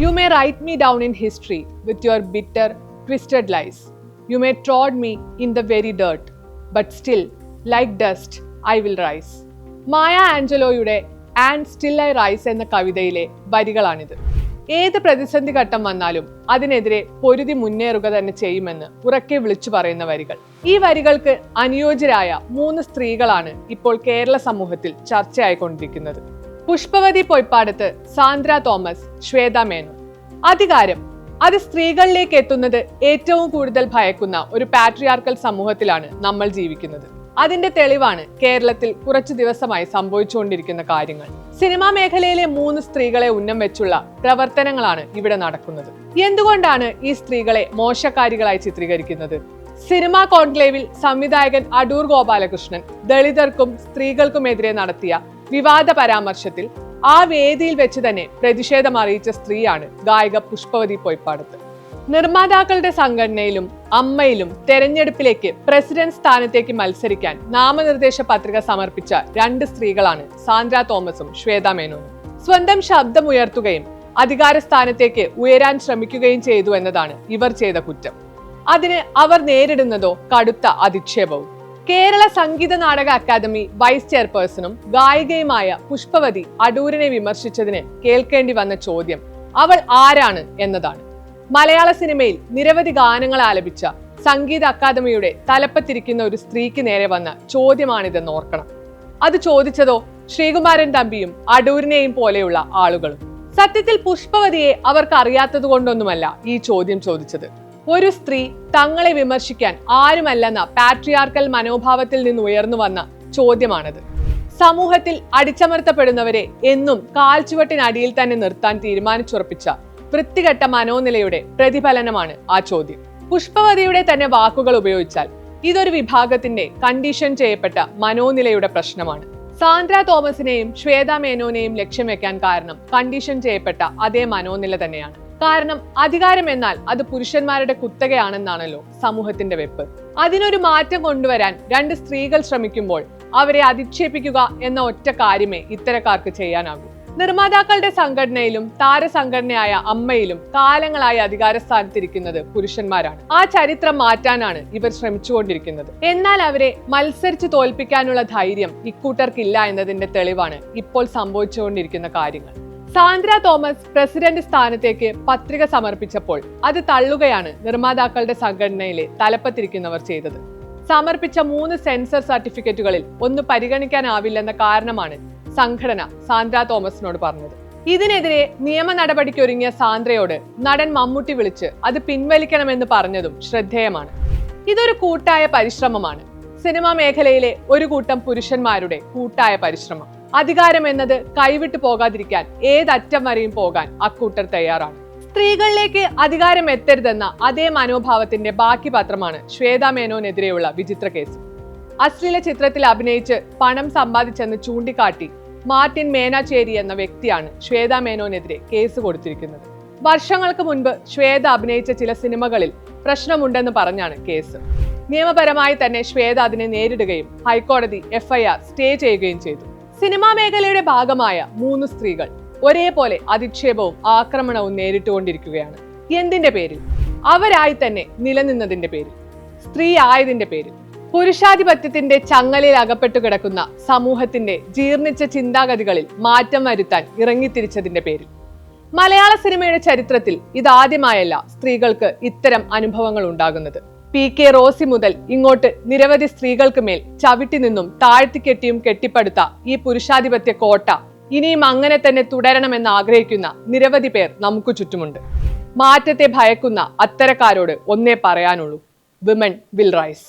You may write me down in history with your bitter, twisted lies. You may trod me in the very dirt, but still, like dust, I will rise. Maya ആഞ്ചലോയുടെ and still I rise എന്ന കവിതയിലെ വരികളാണിത് ഏത് പ്രതിസന്ധി ഘട്ടം വന്നാലും അതിനെതിരെ പൊരുതി മുന്നേറുക തന്നെ ചെയ്യുമെന്ന് ഉറക്കെ വിളിച്ചു പറയുന്ന വരികൾ ഈ വരികൾക്ക് അനുയോജ്യരായ മൂന്ന് സ്ത്രീകളാണ് ഇപ്പോൾ കേരള സമൂഹത്തിൽ ചർച്ചയായിക്കൊണ്ടിരിക്കുന്നത് പുഷ്പവതി പൊയ്പാടത്ത് സാന്ദ്ര തോമസ് ശ്വേത മേനോൻ. അധികാരം. അത് സ്ത്രീകളിലേക്ക് എത്തുന്നത് ഏറ്റവും കൂടുതൽ ഭയക്കുന്ന ഒരു പാട്രിയാർക്കൽ സമൂഹത്തിലാണ് നമ്മൾ ജീവിക്കുന്നത്. അതിന്റെ തെളിവാണ് കേരളത്തിൽ കുറച്ചു ദിവസമായി സംഭവിച്ചുകൊണ്ടിരിക്കുന്ന കാര്യങ്ങൾ. സിനിമാ മേഖലയിലെ മൂന്ന് സ്ത്രീകളെ ഉന്നം വെച്ചുള്ള പ്രവർത്തനങ്ങളാണ് ഇവിടെ നടക്കുന്നത്. എന്തുകൊണ്ടാണ് ഈ സ്ത്രീകളെ മോശക്കാരികളായി ചിത്രീകരിക്കുന്നത്? സിനിമാ കോൺക്ലേവിൽ സംവിധായകൻ അടൂർ ഗോപാലകൃഷ്ണൻ ദളിതർക്കും സ്ത്രീകൾക്കുമെതിരെ നടത്തിയ വിവാദ പരാമർശത്തിൽ ആ വേദിയിൽ വെച്ച് തന്നെ പ്രതിഷേധം അറിയിച്ച സ്ത്രീയാണ് ഗായിക പുഷ്പവതി പൊയ്പാടത്ത്. നിർമ്മാതാക്കളുടെ സംഘടനയിലും അമ്മയിലും തെരഞ്ഞെടുപ്പിലേക്ക് പ്രസിഡന്റ് സ്ഥാനത്തേക്ക് മത്സരിക്കാൻ നാമനിർദ്ദേശ പത്രിക സമർപ്പിച്ച രണ്ട് സ്ത്രീകളാണ് സാന്ദ്ര തോമസും ശ്വേത മേനോനും. സ്വന്തം ശബ്ദമുയർത്തുകയും അധികാര സ്ഥാനത്തേക്ക് ഉയരാൻ ശ്രമിക്കുകയും ചെയ്തു എന്നതാണ് ഇവർ ചെയ്ത കുറ്റം. അതിന് അവർ നേരിടുന്നതോ കടുത്ത അധിക്ഷേപവും. കേരള സംഗീത നാടക അക്കാദമി വൈസ് ചെയർപേഴ്സണും ഗായികയുമായ പുഷ്പവതി അടൂരിനെ വിമർശിച്ചതിന് കേൾക്കേണ്ടി വന്ന ചോദ്യം അവൾ ആരാണ് എന്നതാണ്. മലയാള സിനിമയിൽ നിരവധി ഗാനങ്ങൾ ആലപിച്ച സംഗീത അക്കാദമിയുടെ തലപ്പത്തിരിക്കുന്ന ഒരു സ്ത്രീക്ക് നേരെ വന്ന ചോദ്യമാണിതെന്ന് ഓർക്കണം. അത് ചോദിച്ചതോ ശ്രീകുമാരൻ തമ്പിയും അടൂരിനെയും പോലെയുള്ള ആളുകളും? സത്യത്തിൽ പുഷ്പവതിയെ അവർക്ക് അറിയാത്തത് കൊണ്ടൊന്നുമല്ല ഈ ചോദ്യം ചോദിച്ചത്. ഒരു സ്ത്രീ തങ്ങളെ വിമർശിക്കാൻ ആരുമല്ലെന്ന പാട്രിയാർക്കൽ മനോഭാവത്തിൽ നിന്ന് ഉയർന്നു വന്ന ചോദ്യമാണത്. സമൂഹത്തിൽ അടിച്ചമർത്തപ്പെടുന്നവരെ എന്നും കാൽച്ചുവട്ടിനടിയിൽ തന്നെ നിർത്താൻ തീരുമാനിച്ചുറപ്പിച്ച വൃത്തികെട്ട മനോനിലയുടെ പ്രതിഫലനമാണ് ആ ചോദ്യം. പുഷ്പവതിയുടെ തന്നെ വാക്കുകൾ ഉപയോഗിച്ചാൽ ഇതൊരു വിഭാഗത്തിന്റെ കണ്ടീഷൻ ചെയ്യപ്പെട്ട മനോനിലയുടെ പ്രശ്നമാണ്. സാന്ദ്ര തോമസിനെയും ശ്വേത മേനോനെയും ലക്ഷ്യം വെക്കാൻ കാരണം കണ്ടീഷൻ ചെയ്യപ്പെട്ട അതേ മനോനില തന്നെയാണ്. കാരണം അധികാരം എന്നാൽ അത് പുരുഷന്മാരുടെ കുത്തകയാണെന്നാണല്ലോ സമൂഹത്തിന്റെ വെപ്പ്. അതിനൊരു മാറ്റം കൊണ്ടുവരാൻ രണ്ട് സ്ത്രീകൾ ശ്രമിക്കുമ്പോൾ അവരെ അധിക്ഷേപിക്കുക എന്ന ഒറ്റ കാര്യമേ ഇത്തരക്കാർക്ക് ചെയ്യാനാകൂ. നിർമ്മാതാക്കളുടെ സംഘടനയിലും താരസംഘടനയായ അമ്മയിലും കാലങ്ങളായി അധികാര സ്ഥാനത്തിരിക്കുന്നത് പുരുഷന്മാരാണ്. ആ ചരിത്രം മാറ്റാനാണ് ഇവർ ശ്രമിച്ചുകൊണ്ടിരിക്കുന്നത്. എന്നാൽ അവരെ മത്സരിച്ച് തോൽപ്പിക്കാനുള്ള ധൈര്യം ഇക്കൂട്ടർക്കില്ല എന്നതിന്റെ തെളിവാണ് ഇപ്പോൾ സംഭവിച്ചുകൊണ്ടിരിക്കുന്ന കാര്യങ്ങൾ. സാന്ദ്ര തോമസ് പ്രസിഡന്റ് സ്ഥാനത്തേക്ക് പത്രിക സമർപ്പിച്ചപ്പോൾ അത് തള്ളുകയാണ് നിർമ്മാതാക്കളുടെ സംഘടനയിലെ തലപ്പത്തിരിക്കുന്നവർ ചെയ്തത്. സമർപ്പിച്ച മൂന്ന് സെൻസർ സർട്ടിഫിക്കറ്റുകളിൽ ഒന്ന് പരിഗണിക്കാനാവില്ലെന്ന കാരണമാണ് സംഘടന സാന്ദ്ര തോമസിനോട് പറഞ്ഞത്. ഇതിനെതിരെ നിയമ നടപടിക്കൊരുങ്ങിയ സാന്ദ്രയോട് നടൻ മമ്മൂട്ടി വിളിച്ച് അത് പിൻവലിക്കണമെന്ന് പറഞ്ഞതും ശ്രദ്ധേയമാണ്. ഇതൊരു കൂട്ടായ പരിശ്രമമാണ്. സിനിമാ മേഖലയിലെ ഒരു കൂട്ടം പുരുഷന്മാരുടെ കൂട്ടായ പരിശ്രമം. അധികാരം എന്നത് കൈവിട്ടു പോകാതിരിക്കാൻ ഏതറ്റം വരെയും പോകാൻ അക്കൂട്ടർ തയ്യാറാണ്. സ്ത്രീകളിലേക്ക് അധികാരം എത്തരുതെന്ന അതേ മനോഭാവത്തിന്റെ ബാക്കി പത്രമാണ് ശ്വേത മേനോനെതിരെയുള്ള വിചിത്ര കേസ്. അശ്ലീല ചിത്രത്തിൽ അഭിനയിച്ച് പണം സമ്പാദിച്ചെന്ന് ചൂണ്ടിക്കാട്ടി മാർട്ടിൻ മേനാചേരി എന്ന വ്യക്തിയാണ് ശ്വേത മേനോനെതിരെ കേസ് കൊടുത്തിരിക്കുന്നത്. വർഷങ്ങൾക്ക് മുൻപ് ശ്വേത അഭിനയിച്ച ചില സിനിമകളിൽ പ്രശ്നമുണ്ടെന്ന് പറഞ്ഞാണ് കേസ്. നിയമപരമായി തന്നെ ശ്വേത അതിനെ നേരിടുകയും ഹൈക്കോടതി എഫ്ഐആർ സ്റ്റേ ചെയ്യുകയും ചെയ്തു. സിനിമാ മേഖലയുടെ ഭാഗമായ മൂന്ന് സ്ത്രീകൾ ഒരേപോലെ അധിക്ഷേപവും ആക്രമണവും നേരിട്ടുകൊണ്ടിരിക്കുകയാണ്. എന്തിന്റെ പേരിൽ? അവരായി തന്നെ നിലനിന്നതിന്റെ പേരിൽ. സ്ത്രീ ആയതിന്റെ പേരിൽ. പുരുഷാധിപത്യത്തിന്റെ ചങ്ങലയിൽ അകപ്പെട്ടു കിടക്കുന്ന സമൂഹത്തിന്റെ ജീർണിച്ച ചിന്താഗതികളിൽ മാറ്റം വരുത്താൻ ഇറങ്ങിത്തിരിച്ചതിന്റെ പേരിൽ. മലയാള സിനിമയുടെ ചരിത്രത്തിൽ ഇതാദ്യമായല്ല സ്ത്രീകൾക്ക് ഇത്തരം അനുഭവങ്ങൾ ഉണ്ടാകുന്നത്. പി കെ റോസി മുതൽ ഇങ്ങോട്ട് നിരവധി സ്ത്രീകൾക്ക് മേൽ ചവിട്ടി നിന്നും താഴ്ത്തിക്കെട്ടിയും കെട്ടിപ്പടുത്ത ഈ പുരുഷാധിപത്യ കോട്ട ഇനിയും അങ്ങനെ തന്നെ തുടരണമെന്ന് ആഗ്രഹിക്കുന്ന നിരവധി പേർ നമുക്ക് ചുറ്റുമുണ്ട്. മാറ്റത്തെ ഭയക്കുന്ന അത്തരക്കാരോട് ഒന്നേ പറയാനുള്ളൂ. Women will rice